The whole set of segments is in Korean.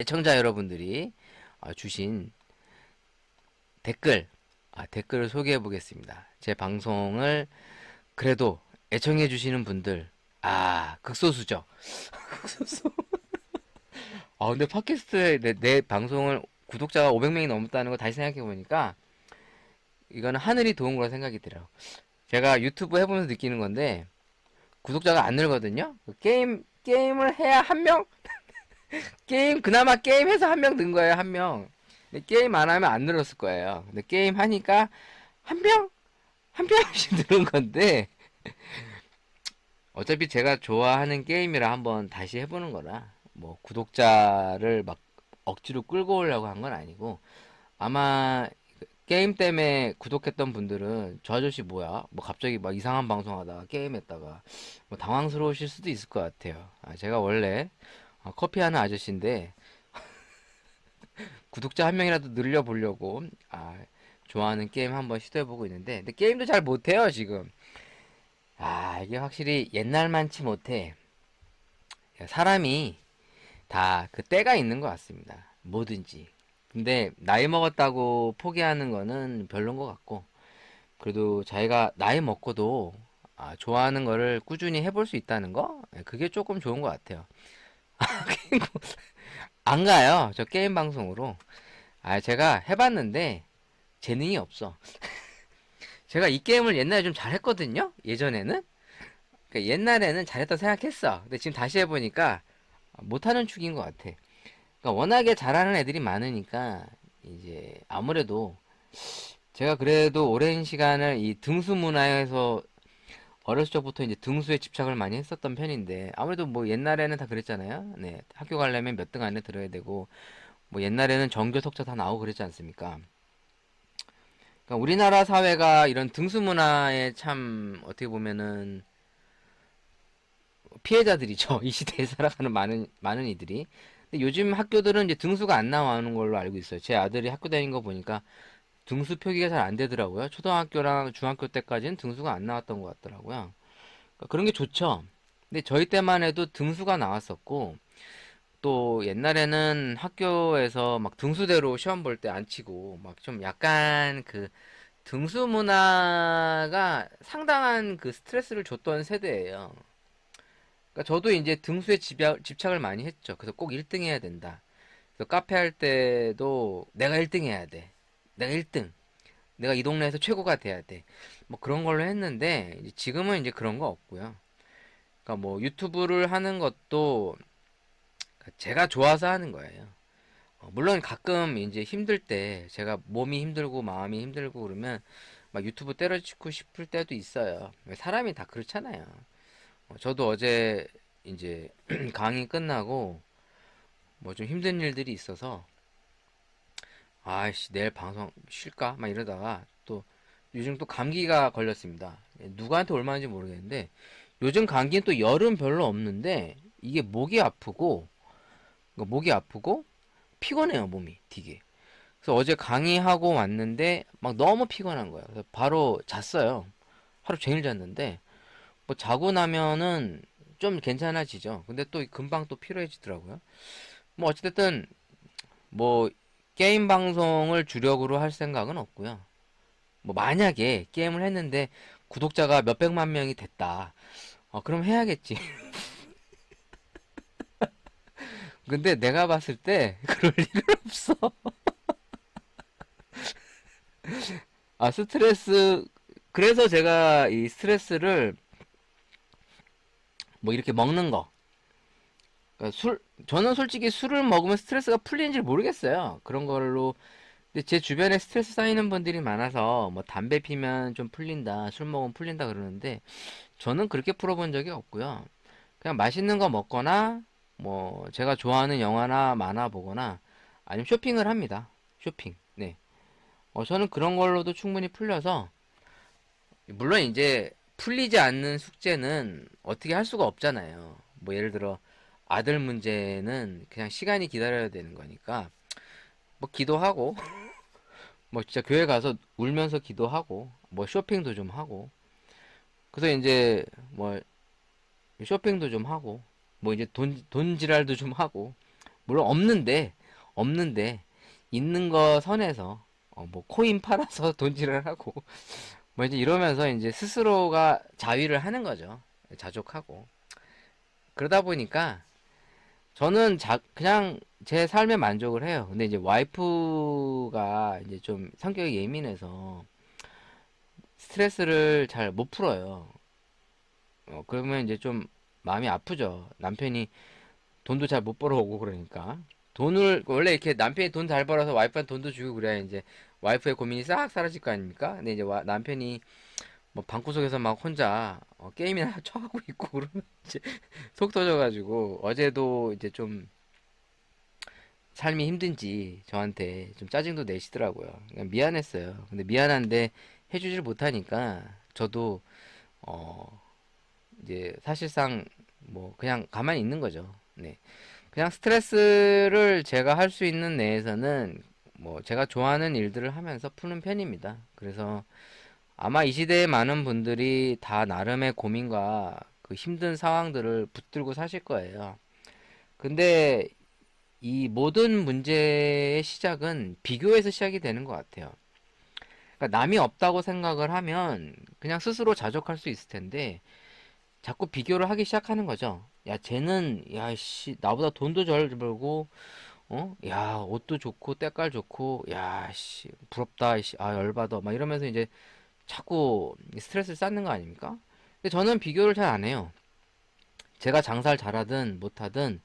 애청자 여러분들이 어, 주신 댓글, 아, 댓글을 소개해 보겠습니다. 제 방송을 그래도 애청해 주시는 분들, 아, 극소수죠. 극소수. 아, 근데 팟캐스트에 내, 내 방송을 구독자가 500명이 넘었다는 거 다시 생각해 보니까 이거는 하늘이 도운 거라 생각이 들어요. 제가 유튜브 해보면서 느끼는 건데 구독자가 안 늘거든요. 게임 게임을 해야 한 명. 게임 그나마 게임 해서 한 명 는 거예요 한 명. 근데 게임 안 하면 안 늘었을 거예요. 근데 게임 하니까 한 명, 한 명씩 늘은 건데 어차피 제가 좋아하는 게임이라 한번 다시 해보는 거라 뭐 구독자를 막 억지로 끌고 오려고 한 건 아니고 아마 게임 때문에 구독했던 분들은 저 아저씨 뭐야? 뭐 갑자기 막 이상한 방송하다가 게임했다가 뭐 당황스러우실 수도 있을 것 같아요. 아, 제가 원래 어, 커피하는 아저씨인데 구독자 한 명이라도 늘려보려고 아, 좋아하는 게임 한번 시도해보고 있는데 근데 게임도 잘 못해요 지금. 아 이게 확실히 옛날만치 못해. 사람이 다 그 때가 있는 것 같습니다. 뭐든지. 근데 나이 먹었다고 포기하는 거는 별론 것 같고 그래도 자기가 나이 먹고도 아, 좋아하는 거를 꾸준히 해볼 수 있다는 거 예, 그게 조금 좋은 것 같아요. 안 가요. 저 게임 방송으로. 아, 제가 해봤는데 재능이 없어. 제가 이 게임을 옛날에 좀 잘했거든요. 예전에는. 그러니까 옛날에는 잘했다 생각했어. 근데 지금 다시 해보니까 못하는 축인 것 같아. 그러니까 워낙에 잘하는 애들이 많으니까 이제 아무래도 제가 그래도 오랜 시간을 이 등수 문화에서 어렸을 적부터 이제 등수에 집착을 많이 했었던 편인데 아무래도 뭐 옛날에는 다 그랬잖아요. 네, 학교 가려면 몇 등 안에 들어야 되고 뭐 옛날에는 전교 석자 다 나오고 그랬지 않습니까? 그러니까 우리나라 사회가 이런 등수 문화에 참 어떻게 보면은 피해자들이죠. 이 시대에 살아가는 많은 많은 이들이. 근데 요즘 학교들은 이제 등수가 안 나오는 걸로 알고 있어요. 제 아들이 학교 다닌 거 보니까 등수 표기가 잘 안 되더라고요. 초등학교랑 중학교 때까지는 등수가 안 나왔던 것 같더라고요. 그러니까 그런 게 좋죠. 근데 저희 때만 해도 등수가 나왔었고, 또 옛날에는 학교에서 막 등수대로 시험 볼 때 안 치고, 막 좀 약간 그 등수 문화가 상당한 그 스트레스를 줬던 세대예요. 그러니까 저도 이제 등수에 집착을 많이 했죠. 그래서 꼭 1등 해야 된다. 카페 할 때도 내가 1등 해야 돼. 내가 1등. 내가 이 동네에서 최고가 돼야 돼. 뭐 그런 걸로 했는데 지금은 이제 그런 거 없고요. 그러니까 뭐 유튜브를 하는 것도 제가 좋아서 하는 거예요. 어, 물론 가끔 이제 힘들 때 제가 몸이 힘들고 마음이 힘들고 그러면 막 유튜브 때려치고 싶을 때도 있어요. 사람이 다 그렇잖아요. 어, 저도 어제 이제 강의 끝나고 뭐 좀 힘든 일들이 있어서 아이씨 내일 방송 쉴까? 막 이러다가 또 요즘 또 감기가 걸렸습니다. 예, 누구한테 얼마인지 모르겠는데 요즘 감기는 또 열은 별로 없는데 이게 목이 아프고 그러니까 목이 아프고 피곤해요 몸이 되게. 그래서 어제 강의하고 왔는데 막 너무 피곤한 거예요. 그래서 바로 잤어요. 하루 종일 잤는데 뭐 자고 나면은 좀 괜찮아지죠. 근데 또 금방 또 피로해지더라고요. 뭐 어찌됐든 뭐 게임 방송을 주력으로 할 생각은 없고요. 뭐 만약에 게임을 했는데 구독자가 몇백만 명이 됐다. 어, 그럼 해야겠지. 근데 내가 봤을 때 그럴 일은 없어. 아, 스트레스 그래서 제가 이 스트레스를 뭐 이렇게 먹는 거. 그러니까 술, 저는 솔직히 술을 먹으면 스트레스가 풀리는지 모르겠어요. 그런 걸로. 근데 제 주변에 스트레스 쌓이는 분들이 많아서 뭐 담배 피면 좀 풀린다, 술 먹으면 풀린다 그러는데 저는 그렇게 풀어본 적이 없고요. 그냥 맛있는 거 먹거나 뭐 제가 좋아하는 영화나 만화 보거나 아니면 쇼핑을 합니다. 쇼핑. 네. 어, 저는 그런 걸로도 충분히 풀려서 물론 이제 풀리지 않는 숙제는 어떻게 할 수가 없잖아요. 뭐 예를 들어 아들 문제는 그냥 시간이 기다려야 되는 거니까 뭐 기도하고 뭐 진짜 교회 가서 울면서 기도하고 뭐 쇼핑도 좀 하고. 그래서 이제 뭐 쇼핑도 좀 하고 뭐 이제 돈 돈 지랄도 좀 하고. 물론 없는데 없는데 있는 거 선에서 어, 뭐 코인 팔아서 돈질을 하고 뭐 이제 이러면서 이제 스스로가 자위를 하는 거죠. 자족하고. 그러다 보니까 저는 자, 그냥 제 삶에 만족을 해요. 근데 이제 와이프가 이제 좀 성격이 예민해서 스트레스를 잘 못 풀어요. 어, 그러면 이제 좀 마음이 아프죠. 남편이 돈도 잘 못 벌어오고 그러니까. 돈을, 원래 이렇게 남편이 돈 잘 벌어서 와이프한테 돈도 주고 그래야 이제 와이프의 고민이 싹 사라질 거 아닙니까? 근데 이제 와- 남편이 뭐 방구석에서 막 혼자 어, 게임이나 쳐하고 있고 그러면 이제 속 터져가지고 어제도 이제 좀 삶이 힘든지 저한테 좀 짜증도 내시더라고요. 그냥 미안했어요. 근데 미안한데 해주질 못하니까 저도 어 이제 사실상 뭐 그냥 가만히 있는 거죠. 네. 그냥 스트레스를 제가 할 수 있는 내에서는 뭐 제가 좋아하는 일들을 하면서 푸는 편입니다. 그래서 아마 이 시대에 많은 분들이 다 나름의 고민과 그 힘든 상황들을 붙들고 사실 거예요. 근데 이 모든 문제의 시작은 비교에서 시작이 되는 것 같아요. 그러니까 남이 없다고 생각을 하면 그냥 스스로 자족할 수 있을 텐데 자꾸 비교를 하기 시작하는 거죠. 야, 쟤는 야, 씨, 나보다 돈도 잘 벌고 어? 야, 옷도 좋고 때깔 좋고 야, 씨, 부럽다. 씨, 아, 열받아. 막 이러면서 이제 자꾸 스트레스를 쌓는 거 아닙니까? 근데 저는 비교를 잘 안 해요. 제가 장사를 잘하든 못하든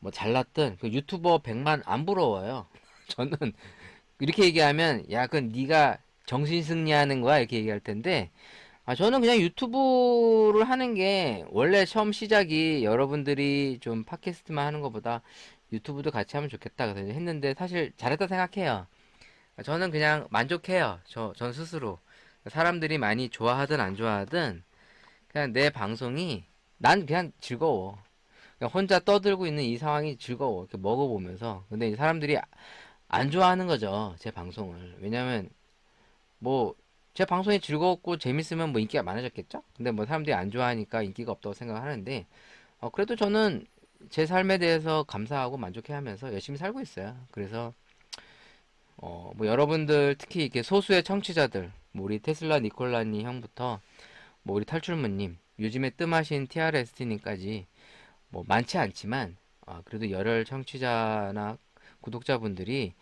뭐 잘났든 그 유튜버 100만 안 부러워요. 저는 이렇게 얘기하면 야, 그건 네가 정신 승리하는 거야 이렇게 얘기할 텐데 아, 저는 그냥 유튜브를 하는 게 원래 처음 시작이 여러분들이 좀 팟캐스트만 하는 것보다 유튜브도 같이 하면 좋겠다 그래서 했는데 사실 잘했다 생각해요. 저는 그냥 만족해요. 저, 전 스스로. 사람들이 많이 좋아하든 안 좋아하든 그냥 내 방송이 난 그냥 즐거워. 그냥 혼자 떠들고 있는 이 상황이 즐거워. 이렇게 먹어보면서. 근데 이 사람들이 안 좋아하는 거죠. 제 방송을. 왜냐면 뭐 제 방송이 즐거웠고 재밌으면 뭐 인기가 많아졌겠죠? 근데 뭐 사람들이 안 좋아하니까 인기가 없다고 생각하는데 어 그래도 저는 제 삶에 대해서 감사하고 만족해 하면서 열심히 살고 있어요. 그래서 어 뭐 여러분들 특히 이렇게 소수의 청취자들 뭐 우리 테슬라 니콜라니 형부터 뭐 우리 탈출무님 요즘에 뜸하신 TRST님까지 뭐 많지 않지만 아 그래도 열혈 청취자나 구독자분들이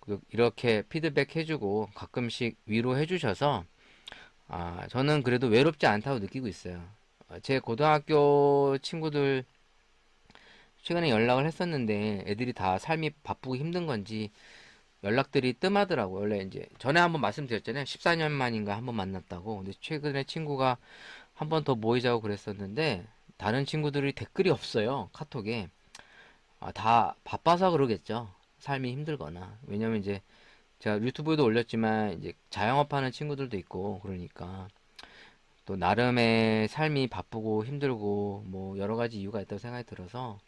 그 이렇게 피드백 해주고 가끔씩 위로해 주셔서 아 저는 그래도 외롭지 않다고 느끼고 있어요. 어, 제 고등학교 친구들 최근에 연락을 했었는데 애들이 다 삶이 바쁘고 힘든 건지 연락들이 뜸하더라고요. 원래 이제 전에 한번 말씀드렸잖아요. 14년 만인가 한번 만났다고. 근데 최근에 친구가 한 번 더 모이자고 그랬었는데 다른 친구들이 댓글이 없어요. 카톡에. 아, 다 바빠서 그러겠죠. 삶이 힘들거나. 왜냐면 이제 제가 유튜브에도 올렸지만 이제 자영업하는 친구들도 있고 그러니까 또 나름의 삶이 바쁘고 힘들고 뭐 여러 가지 이유가 있다고 생각이 들어서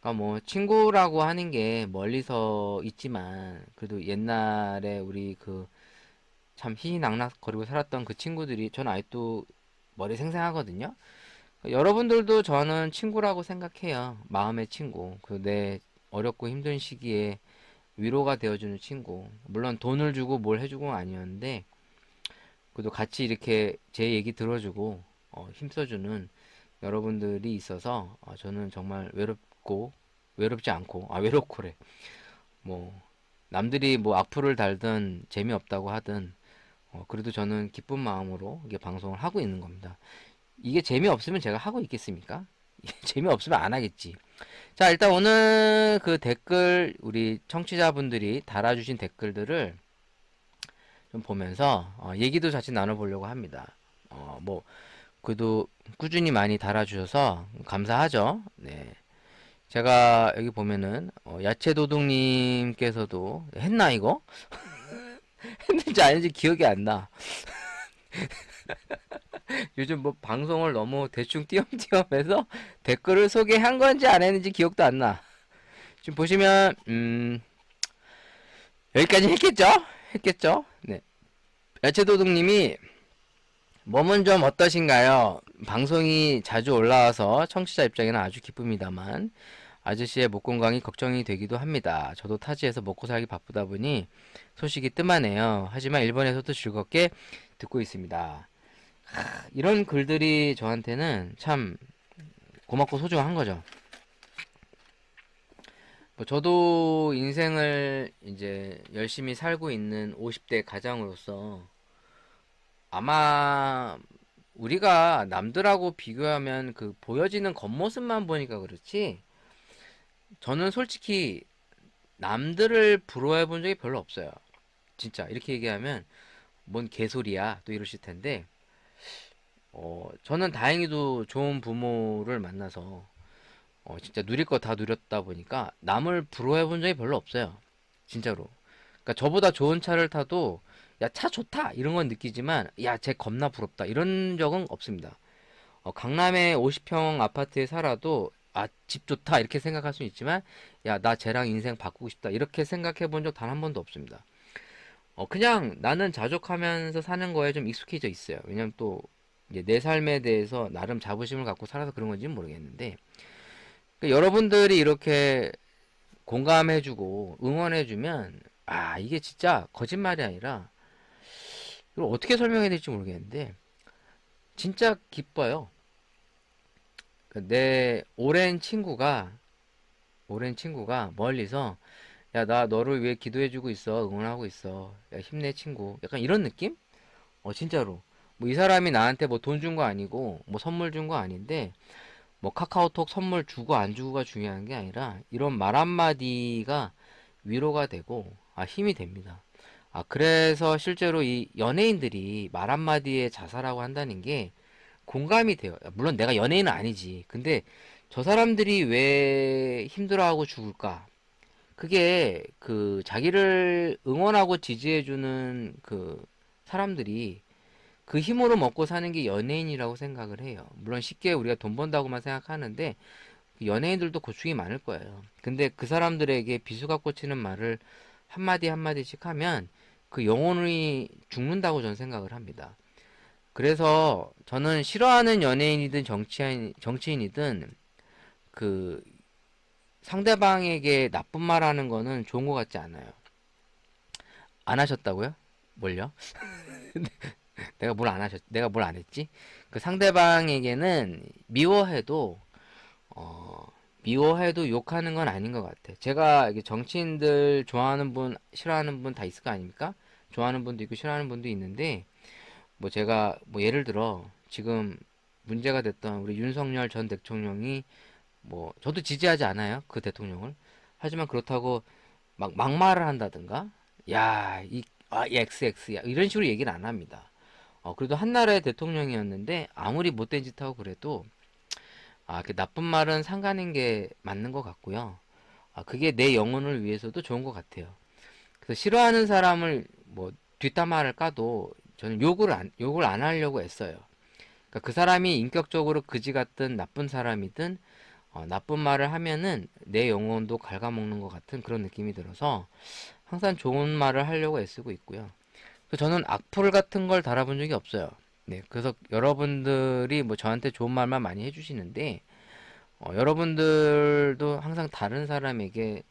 그러니까 뭐 친구라고 하는 게 멀리서 있지만 그래도 옛날에 우리 그참 희희낙낙거리고 살았던 그 친구들이 저는 아직도 머리 생생하거든요. 여러분들도 저는 친구라고 생각해요. 마음의 친구. 그 내 어렵고 힘든 시기에 위로가 되어주는 친구. 물론 돈을 주고 뭘 해주고 아니었는데 그래도 같이 이렇게 제 얘기 들어주고 어, 힘써주는 여러분들이 있어서 어, 저는 정말 외롭 고 외롭지 않고 아 외롭고래 뭐 남들이 뭐 악플을 달든 재미없다고 하든 어, 그래도 저는 기쁜 마음으로 이게 방송을 하고 있는 겁니다. 이게 재미없으면 제가 하고 있겠습니까? 재미없으면 안 하겠지. 자, 일단 오늘 그 댓글 우리 청취자분들이 달아주신 댓글들을 좀 보면서 어, 얘기도 같이 나눠보려고 합니다. 어, 뭐 그래도 꾸준히 많이 달아주셔서 감사하죠. 네. 제가 여기 보면은 어, 야채 도둑님께서도 했나 이거? 했는지 아닌지 기억이 안 나. 요즘 뭐 방송을 너무 대충 띄엄띄엄해서 댓글을 소개한 건지 안 했는지 기억도 안 나. 지금 보시면 음 여기까지 했겠죠? 했겠죠? 네. 야채 도둑님이 몸은 좀 어떠신가요? 방송이 자주 올라와서 청취자 입장에는 아주 기쁩니다만 아저씨의 목 건강이 걱정이 되기도 합니다. 저도 타지에서 먹고 살기 바쁘다 보니 소식이 뜸하네요. 하지만 일본에서도 즐겁게 듣고 있습니다. 하, 이런 글들이 저한테는 참 고맙고 소중한 거죠. 뭐 저도 인생을 이제 열심히 살고 있는 50대 가장으로서 아마 우리가 남들하고 비교하면 그 보여지는 겉모습만 보니까 그렇지 저는 솔직히 남들을 부러워해 본 적이 별로 없어요. 진짜 이렇게 얘기하면 뭔 개소리야 또 이러실 텐데 어 저는 다행히도 좋은 부모를 만나서 어 진짜 누릴 거 다 누렸다 보니까 남을 부러워해 본 적이 별로 없어요. 진짜로. 그러니까 저보다 좋은 차를 타도 야 차 좋다 이런 건 느끼지만 야 쟤 겁나 부럽다 이런 적은 없습니다. 어, 강남에 50평 아파트에 살아도 아 집 좋다 이렇게 생각할 수 있지만 야 나 쟤랑 인생 바꾸고 싶다 이렇게 생각해 본 적 단 한 번도 없습니다. 어 그냥 나는 자족하면서 사는 거에 좀 익숙해져 있어요. 왜냐면 또 내 삶에 대해서 나름 자부심을 갖고 살아서 그런 건지는 모르겠는데 그러니까 여러분들이 이렇게 공감해주고 응원해주면 아 이게 진짜 거짓말이 아니라 이걸 어떻게 설명해야 될지 모르겠는데 진짜 기뻐요. 그내 오랜 친구가 오랜 친구가 멀리서 야 나 너를 위해 기도해주고 있어 응원하고 있어 야 힘내 친구 약간 이런 느낌? 어 진짜로 뭐 이 사람이 나한테 뭐 돈 준 거 아니고 뭐 선물 준 거 아닌데 뭐 카카오톡 선물 주고 안 주고가 중요한 게 아니라 이런 말 한마디가 위로가 되고 아 힘이 됩니다. 아 그래서 실제로 이 연예인들이 말 한마디에 자살하고 한다는 게 공감이 돼요. 물론 내가 연예인은 아니지. 근데 저 사람들이 왜 힘들어하고 죽을까? 그게 그 자기를 응원하고 지지해주는 그 사람들이 그 힘으로 먹고 사는 게 연예인이라고 생각을 해요. 물론 쉽게 우리가 돈 번다고만 생각하는데 그 연예인들도 고충이 많을 거예요. 근데 그 사람들에게 비수가 꽂히는 말을 한마디 한마디씩 하면 그 영혼이 죽는다고 저는 생각을 합니다. 그래서 저는 싫어하는 연예인이든 정치인, 정치인이든 그 상대방에게 나쁜 말 하는 거는 좋은 것 같지 않아요. 안 하셨다고요? 뭘요? 내가 뭘 안 하셨, 내가 뭘 안 했지? 그 상대방에게는 미워해도, 어, 미워해도 욕하는 건 아닌 것 같아. 제가 정치인들 좋아하는 분, 싫어하는 분 다 있을 거 아닙니까? 좋아하는 분도 있고 싫어하는 분도 있는데, 뭐 제가 뭐 예를 들어 지금 문제가 됐던 우리 윤석열 전 대통령이 뭐 저도 지지하지 않아요. 그 대통령을. 하지만 그렇다고 막 막말을 한다든가, 야, 이, 아, 이 XX야. 이런 식으로 얘기를 안 합니다. 어, 그래도 한나라의 대통령이었는데 아무리 못된 짓 하고 그래도 아, 그 나쁜 말은 상가는 게 맞는 것 같고요. 아, 그게 내 영혼을 위해서도 좋은 것 같아요. 그래서 싫어하는 사람을 뭐 뒷담화를 까도 저는 욕을 안, 욕을 안 하려고 했어요. 그러니까 그 사람이 인격적으로 그지 같든 나쁜 사람이든 어, 나쁜 말을 하면은 내 영혼도 갉아먹는 것 같은 그런 느낌이 들어서 항상 좋은 말을 하려고 애쓰고 있고요. 저는 악플 같은 걸 달아본 적이 없어요. 네, 그래서 여러분들이 뭐 저한테 좋은 말만 많이 해주시는데 어, 여러분들도 항상 다른 사람에게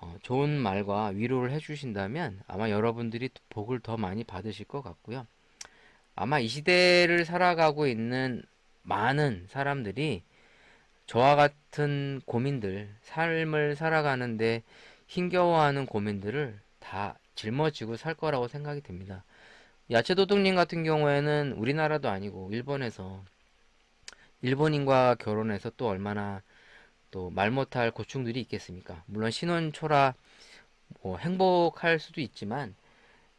어, 좋은 말과 위로를 해주신다면 아마 여러분들이 복을 더 많이 받으실 것 같고요. 아마 이 시대를 살아가고 있는 많은 사람들이 저와 같은 고민들, 삶을 살아가는데 힘겨워하는 고민들을 다 짊어지고 살 거라고 생각이 됩니다. 야채도둑님 같은 경우에는 우리나라도 아니고 일본에서 일본인과 결혼해서 또 얼마나 또 말 못할 고충들이 있겠습니까? 물론 신혼 초라 뭐 행복할 수도 있지만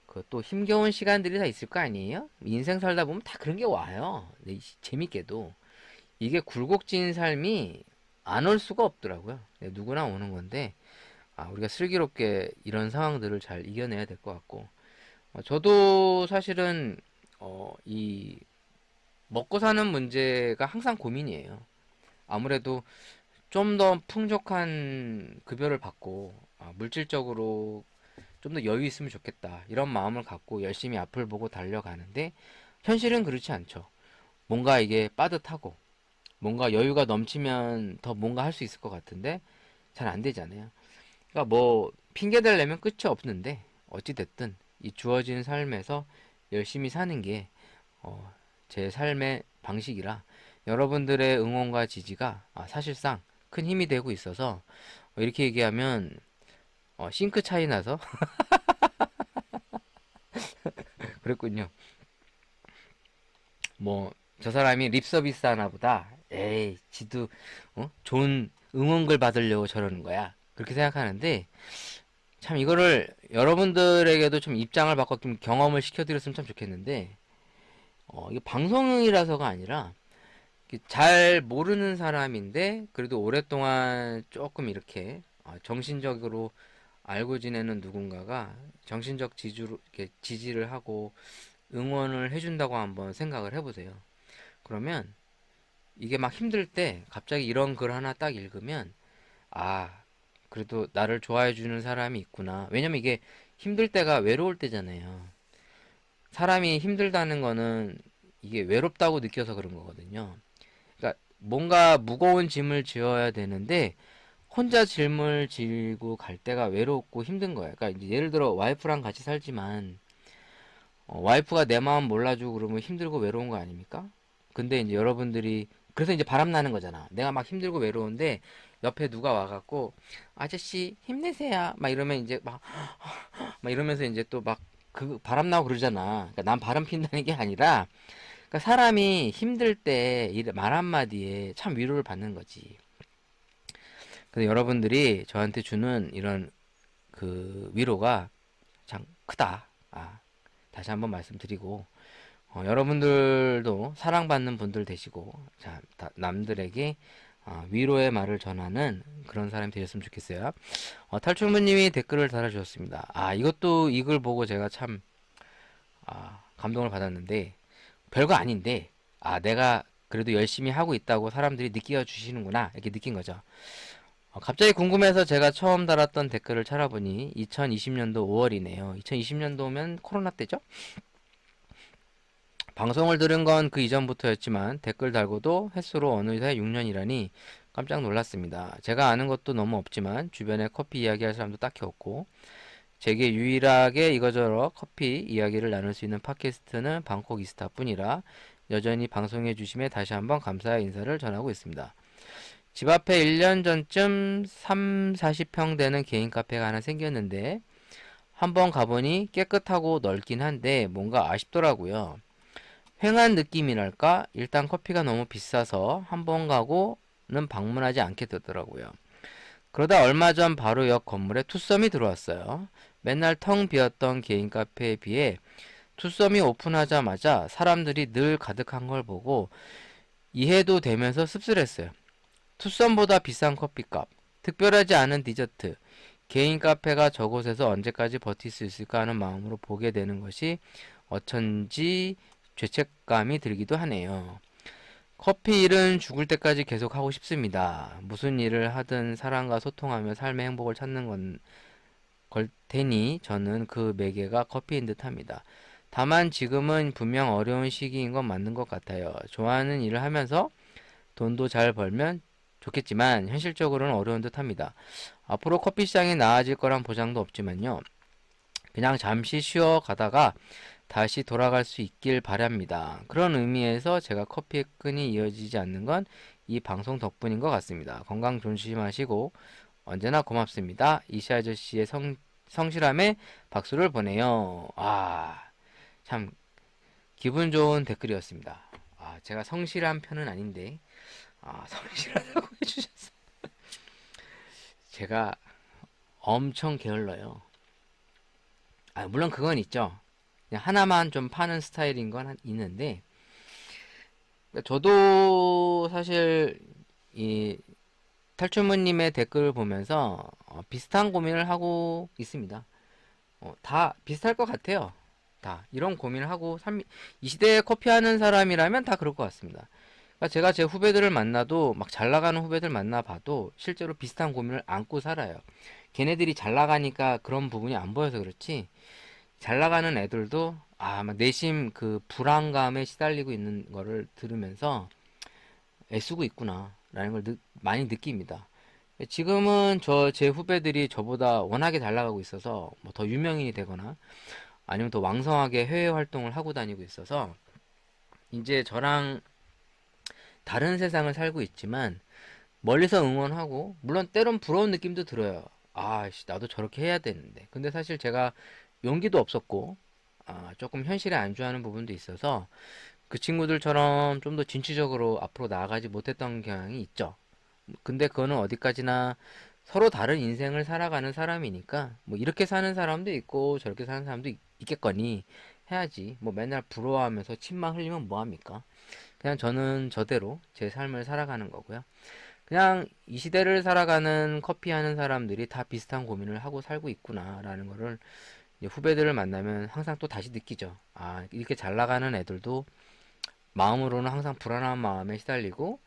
그 또 힘겨운 시간들이 다 있을 거 아니에요? 인생 살다 보면 다 그런 게 와요. 네, 재밌게도. 이게 굴곡진 삶이 안 올 수가 없더라고요. 네, 누구나 오는 건데, 아, 우리가 슬기롭게 이런 상황들을 잘 이겨내야 될 것 같고, 어, 저도 사실은, 어, 이, 먹고 사는 문제가 항상 고민이에요. 아무래도 좀 더 풍족한 급여를 받고, 아, 물질적으로 좀 더 여유 있으면 좋겠다. 이런 마음을 갖고 열심히 앞을 보고 달려가는데, 현실은 그렇지 않죠. 뭔가 이게 빠듯하고, 뭔가 여유가 넘치면 더 뭔가 할 수 있을 것 같은데 잘 안 되잖아요. 그러니까 뭐 핑계댈 내면 끝이 없는데 어찌 됐든 이 주어진 삶에서 열심히 사는 게 어, 제 삶의 방식이라 여러분들의 응원과 지지가 아, 사실상 큰 힘이 되고 있어서 어, 이렇게 얘기하면 어, 싱크 차이 나서 그랬군요. 뭐 저 사람이 립 서비스 하나 보다 에이 지도 어? 좋은 응원글 받으려고 저러는 거야 그렇게 생각하는데 참 이거를 여러분들에게도 좀 입장을 바꿔 좀 경험을 시켜드렸으면 참 좋겠는데 어, 이게 방송이라서가 아니라 잘 모르는 사람인데 그래도 오랫동안 조금 이렇게 어, 정신적으로 알고 지내는 누군가가 정신적 지주로 이렇게 지지를 하고 응원을 해준다고 한번 생각을 해보세요. 그러면 이게 막 힘들 때 갑자기 이런 글 하나 딱 읽으면 아, 그래도 나를 좋아해 주는 사람이 있구나. 왜냐면 이게 힘들 때가 외로울 때잖아요. 사람이 힘들다는 거는 이게 외롭다고 느껴서 그런 거거든요. 뭔가 무거운 짐을 지어야 되는데 혼자 짐을 지고 갈 때가 외롭고 힘든 거예요. 그러니까 예를 들어 와이프랑 같이 살지만 어, 와이프가 내 마음 몰라주고 그러면 힘들고 외로운 거 아닙니까? 근데 이제 여러분들이 그래서 이제 바람 나는 거잖아. 내가 막 힘들고 외로운데 옆에 누가 와갖고 아저씨 힘내세요. 막 이러면 이제 막 막 이러면서 이제 또 막 그 바람 나고 그러잖아. 그러니까 난 바람 핀다는 게 아니라 그러니까 사람이 힘들 때 말 한마디에 참 위로를 받는 거지. 그래서 여러분들이 저한테 주는 이런 그 위로가 참 크다. 아, 다시 한번 말씀드리고 어, 여러분들도 사랑받는 분들 되시고 자, 다, 남들에게 어, 위로의 말을 전하는 그런 사람이 되셨으면 좋겠어요. 어, 탈출무님이 댓글을 달아주셨습니다. 아 이것도 이글 보고 제가 참 아, 감동을 받았는데 별거 아닌데 아 내가 그래도 열심히 하고 있다고 사람들이 느끼어 주시는구나 이렇게 느낀 거죠. 어, 갑자기 궁금해서 제가 처음 달았던 댓글을 찾아보니 2020년도 5월이네요. 2020년도면 코로나 때죠? 방송을 들은 건 그 이전부터였지만 댓글 달고도 횟수로 어느새 6년이라니 깜짝 놀랐습니다. 제가 아는 것도 너무 없지만 주변에 커피 이야기할 사람도 딱히 없고 제게 유일하게 이거저거 커피 이야기를 나눌 수 있는 팟캐스트는 방콕 이스타 뿐이라 여전히 방송해 주심에 다시 한번 감사의 인사를 전하고 있습니다. 집 앞에 1년 전쯤 3, 40평 되는 개인 카페가 하나 생겼는데 한번 가보니 깨끗하고 넓긴 한데 뭔가 아쉽더라고요. 횡한 느낌이랄까? 일단 커피가 너무 비싸서 한 번 가고는 방문하지 않게 되더라고요. 그러다 얼마 전 바로 옆 건물에 투썸이 들어왔어요. 맨날 텅 비었던 개인 카페에 비해 투썸이 오픈하자마자 사람들이 늘 가득한 걸 보고 이해도 되면서 씁쓸했어요. 투썸보다 비싼 커피값, 특별하지 않은 디저트, 개인 카페가 저곳에서 언제까지 버틸 수 있을까 하는 마음으로 보게 되는 것이 어쩐지 죄책감이 들기도 하네요. 커피 일은 죽을 때까지 계속 하고 싶습니다. 무슨 일을 하든 사람과 소통하며 삶의 행복을 찾는 건, 걸 테니 저는 그 매개가 커피인 듯 합니다. 다만 지금은 분명 어려운 시기인 건 맞는 것 같아요. 좋아하는 일을 하면서 돈도 잘 벌면 좋겠지만 현실적으로는 어려운 듯 합니다. 앞으로 커피 시장이 나아질 거란 보장도 없지만요. 그냥 잠시 쉬어 가다가 다시 돌아갈 수 있길 바랍니다. 그런 의미에서 제가 커피의 끈이 이어지지 않는 건 이 방송 덕분인 것 같습니다. 건강 조심하시고 언제나 고맙습니다. 이시 아저씨의 성, 성실함에 박수를 보내요. 아, 참 기분 좋은 댓글이었습니다. 아, 제가 성실한 편은 아닌데 아, 성실하다고 해주셨어요. 제가 엄청 게을러요. 아, 물론 그건 있죠. 하나만 좀 파는 스타일인 건 있는데 그러니까 저도 사실 이 탈출무님의 댓글을 보면서 어, 비슷한 고민을 하고 있습니다. 어, 다 비슷할 것 같아요. 다 이런 고민을 하고 삶, 이 시대에 커피 하는 사람이라면 다 그럴 것 같습니다. 그러니까 제가 제 후배들을 만나도 막 잘 나가는 후배들 만나봐도 실제로 비슷한 고민을 안고 살아요. 걔네들이 잘 나가니까 그런 부분이 안 보여서 그렇지 잘 나가는 애들도 아, 막 내심 그 불안감에 시달리고 있는 거를 들으면서 애쓰고 있구나 라는 걸 느, 많이 느낍니다. 지금은 저 제 후배들이 저보다 워낙에 잘 나가고 있어서 뭐 더 유명인이 되거나 아니면 더 왕성하게 해외 활동을 하고 다니고 있어서 이제 저랑 다른 세상을 살고 있지만 멀리서 응원하고 물론 때론 부러운 느낌도 들어요. 아, 씨, 나도 저렇게 해야 되는데. 근데 사실 제가 용기도 없었고 아, 조금 현실에 안주하는 부분도 있어서 그 친구들처럼 좀 더 진취적으로 앞으로 나아가지 못했던 경향이 있죠. 근데 그거는 어디까지나 서로 다른 인생을 살아가는 사람이니까 뭐 이렇게 사는 사람도 있고 저렇게 사는 사람도 있, 있겠거니 해야지. 뭐 맨날 부러워하면서 침만 흘리면 뭐 합니까? 그냥 저는 저대로 제 삶을 살아가는 거고요. 그냥 이 시대를 살아가는 커피 하는 사람들이 다 비슷한 고민을 하고 살고 있구나 라는 거를 이제 후배들을 만나면 항상 또 다시 느끼죠. 아, 이렇게 잘 나가는 애들도 마음으로는 항상 불안한 마음에 시달리고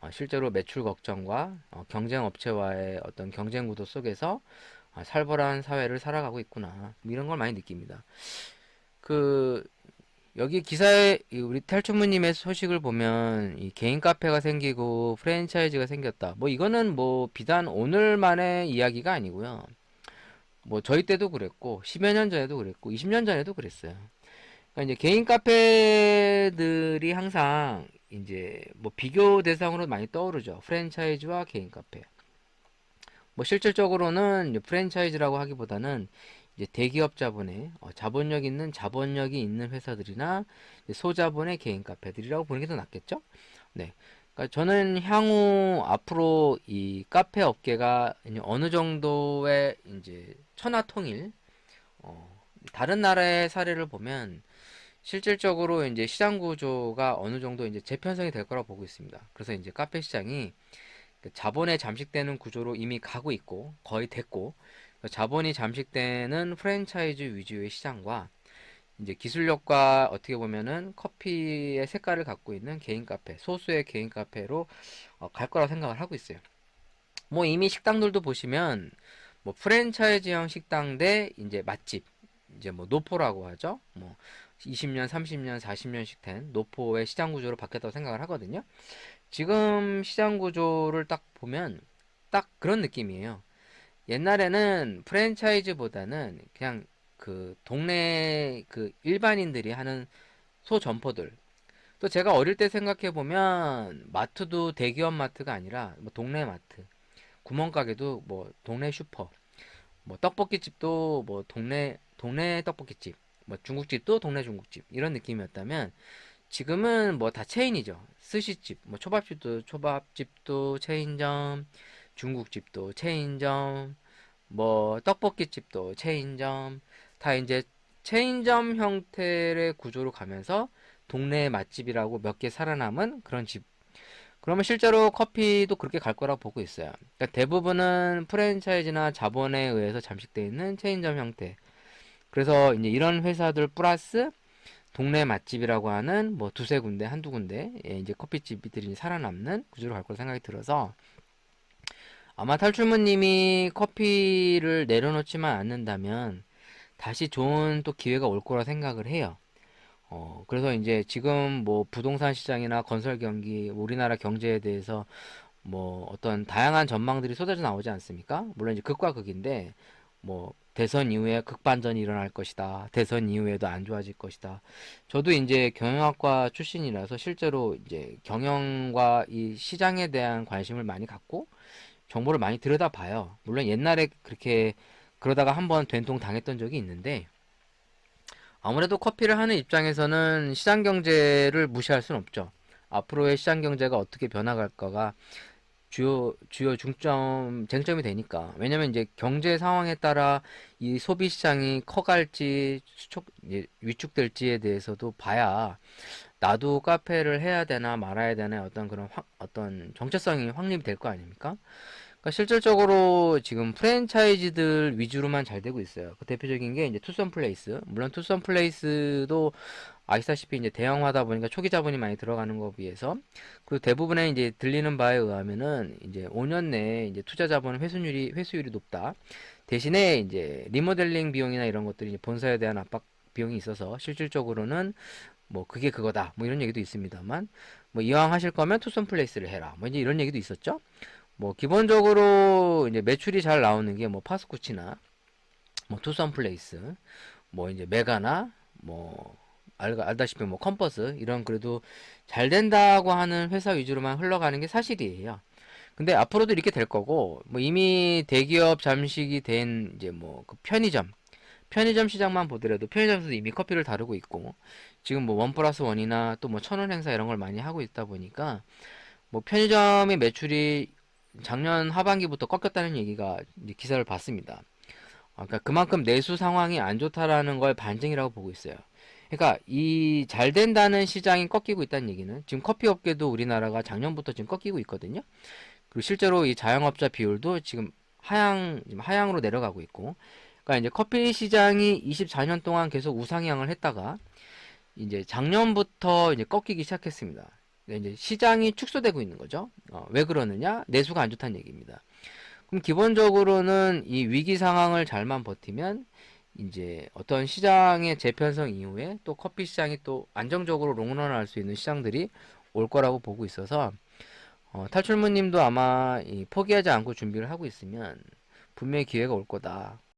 어, 실제로 매출 걱정과 어, 경쟁 업체와의 어떤 경쟁 구도 속에서 아, 살벌한 사회를 살아가고 있구나. 뭐 이런 걸 많이 느낍니다. 그 여기 기사에 이 우리 탈주무님의 소식을 보면 이 개인 카페가 생기고 프랜차이즈가 생겼다. 뭐 이거는 뭐 비단 오늘만의 이야기가 아니고요. 뭐 저희 때도 그랬고 10여 년 전에도 그랬고 20년 전에도 그랬어요. 그러니까 이제 개인 카페들이 항상 이제 뭐 비교 대상으로 많이 떠오르죠. 프랜차이즈와 개인 카페. 뭐 실질적으로는 프랜차이즈라고 하기보다는 이제 대기업 자본의 어, 자본력 있는 자본력이 있는 회사들이나 소자본의 개인 카페들이라고 보는 게 더 낫겠죠? 네. 그러니까 저는 향후 앞으로 이 카페 업계가 어느 정도의 이제 천하통일 어, 다른 나라의 사례를 보면 실질적으로 이제 시장 구조가 어느 정도 이제 재편성이 될 거라고 보고 있습니다. 그래서 이제 카페 시장이 그 자본에 잠식되는 구조로 이미 가고 있고 거의 됐고 자본이 잠식되는 프랜차이즈 위주의 시장과 이제 기술력과 어떻게 보면은 커피의 색깔을 갖고 있는 개인 카페, 소수의 개인 카페로 어, 갈 거라고 생각을 하고 있어요. 뭐 이미 식당들도 보시면 뭐 프랜차이즈형 식당 대 이제 맛집, 이제 뭐 노포라고 하죠. 뭐 20년, 30년, 40년씩 된 노포의 시장 구조로 바뀌었다고 생각을 하거든요. 지금 시장 구조를 딱 보면 딱 그런 느낌이에요. 옛날에는 프랜차이즈보다는 그냥 그 동네 그 일반인들이 하는 소점포들 또 제가 어릴 때 생각해 보면 마트도 대기업 마트가 아니라 뭐 동네 마트 구멍가게도 뭐 동네 슈퍼 뭐 떡볶이집도 뭐 동네 동네 떡볶이집 뭐 중국집도 동네 중국집 이런 느낌이었다면 지금은 뭐 다 체인이죠 스시집 뭐 초밥집도 초밥집도 체인점 중국집도 체인점, 뭐 떡볶이집도 체인점, 다 이제 체인점 형태의 구조로 가면서 동네 맛집이라고 몇 개 살아남은 그런 집. 그러면 실제로 커피도 그렇게 갈 거라고 보고 있어요. 그러니까 대부분은 프랜차이즈나 자본에 의해서 잠식되어 있는 체인점 형태. 그래서 이제 이런 회사들 플러스 동네 맛집이라고 하는 뭐 두세 군데, 한두 군데, 예, 이제 커피집들이 살아남는 구조로 갈 거라 생각이 들어서 아마 탈출무님이 커피를 내려놓지만 않는다면 다시 좋은 또 기회가 올 거라 생각을 해요. 어, 그래서 이제 지금 뭐 부동산 시장이나 건설 경기, 우리나라 경제에 대해서 뭐 어떤 다양한 전망들이 쏟아져 나오지 않습니까? 물론 이제 극과 극인데 뭐 대선 이후에 극반전이 일어날 것이다. 대선 이후에도 안 좋아질 것이다. 저도 이제 경영학과 출신이라서 실제로 이제 경영과 이 시장에 대한 관심을 많이 갖고 정보를 많이 들여다봐요. 물론 옛날에 그렇게 그러다가 한번 된통 당했던 적이 있는데 아무래도 커피를 하는 입장에서는 시장 경제를 무시할 수는 없죠. 앞으로의 시장 경제가 어떻게 변화갈까가 주요 주요 중점 쟁점이 되니까 왜냐면 이제 경제 상황에 따라 이 소비 시장이 커갈지 수축 위축될지에 대해서도 봐야 나도 카페를 해야 되나 말아야 되나 어떤 그런 확, 어떤 정체성이 확립이 될거 아닙니까? 그러니까 실질적으로 지금 프랜차이즈들 위주로만 잘 되고 있어요. 그 대표적인 게 이제 투썸 플레이스. 물론 투썸 플레이스도 아시다시피 이제 대형화다 보니까 초기 자본이 많이 들어가는 거 비해서 그리고 대부분의 이제 들리는 바에 의하면은 이제 5년 내에 이제 투자 자본 회수율이 회수율이 높다. 대신에 이제 리모델링 비용이나 이런 것들이 본사에 대한 압박 비용이 있어서 실질적으로는 뭐 그게 그거다 뭐 이런 얘기도 있습니다만 뭐 이왕 하실 거면 투썸 플레이스를 해라 뭐 이제 이런 얘기도 있었죠 뭐 기본적으로 이제 매출이 잘 나오는 게 뭐 파스쿠치나 뭐 투썸 플레이스 뭐 이제 메가나 뭐 알, 알다시피 뭐 컴퍼스 이런 그래도 잘 된다고 하는 회사 위주로만 흘러가는 게 사실이에요. 근데 앞으로도 이렇게 될 거고 뭐 이미 대기업 잠식이 된 이제 뭐 그 편의점 편의점 시장만 보더라도 편의점에서도 이미 커피를 다루고 있고 지금 뭐 원 플러스 원이나 또 뭐 천원 행사 이런 걸 많이 하고 있다 보니까 뭐 편의점의 매출이 작년 하반기부터 꺾였다는 얘기가 기사를 봤습니다. 아, 그러니까 그만큼 내수 상황이 안 좋다라는 걸 반증이라고 보고 있어요. 그러니까 이 잘 된다는 시장이 꺾이고 있다는 얘기는 지금 커피 업계도 우리나라가 작년부터 지금 꺾이고 있거든요. 그리고 실제로 이 자영업자 비율도 지금 하향 하향으로 내려가고 있고 그러니까 이제 커피 시장이 24년 동안 계속 우상향을 했다가 이제 작년부터 이제 꺾이기 시작했습니다. 그러니까 이제 시장이 축소되고 있는 거죠. 어, 왜 그러느냐? 내수가 안 좋다는 얘기입니다. 그럼 기본적으로는 이 위기 상황을 잘만 버티면 이제 어떤 시장의 재편성 이후에 또 커피 시장이 또 안정적으로 롱런할 수 있는 시장들이 올 거라고 보고 있어서 어, 탈출무님도 아마 이 포기하지 않고 준비를 하고 있으면 분명히 기회가 올 거다.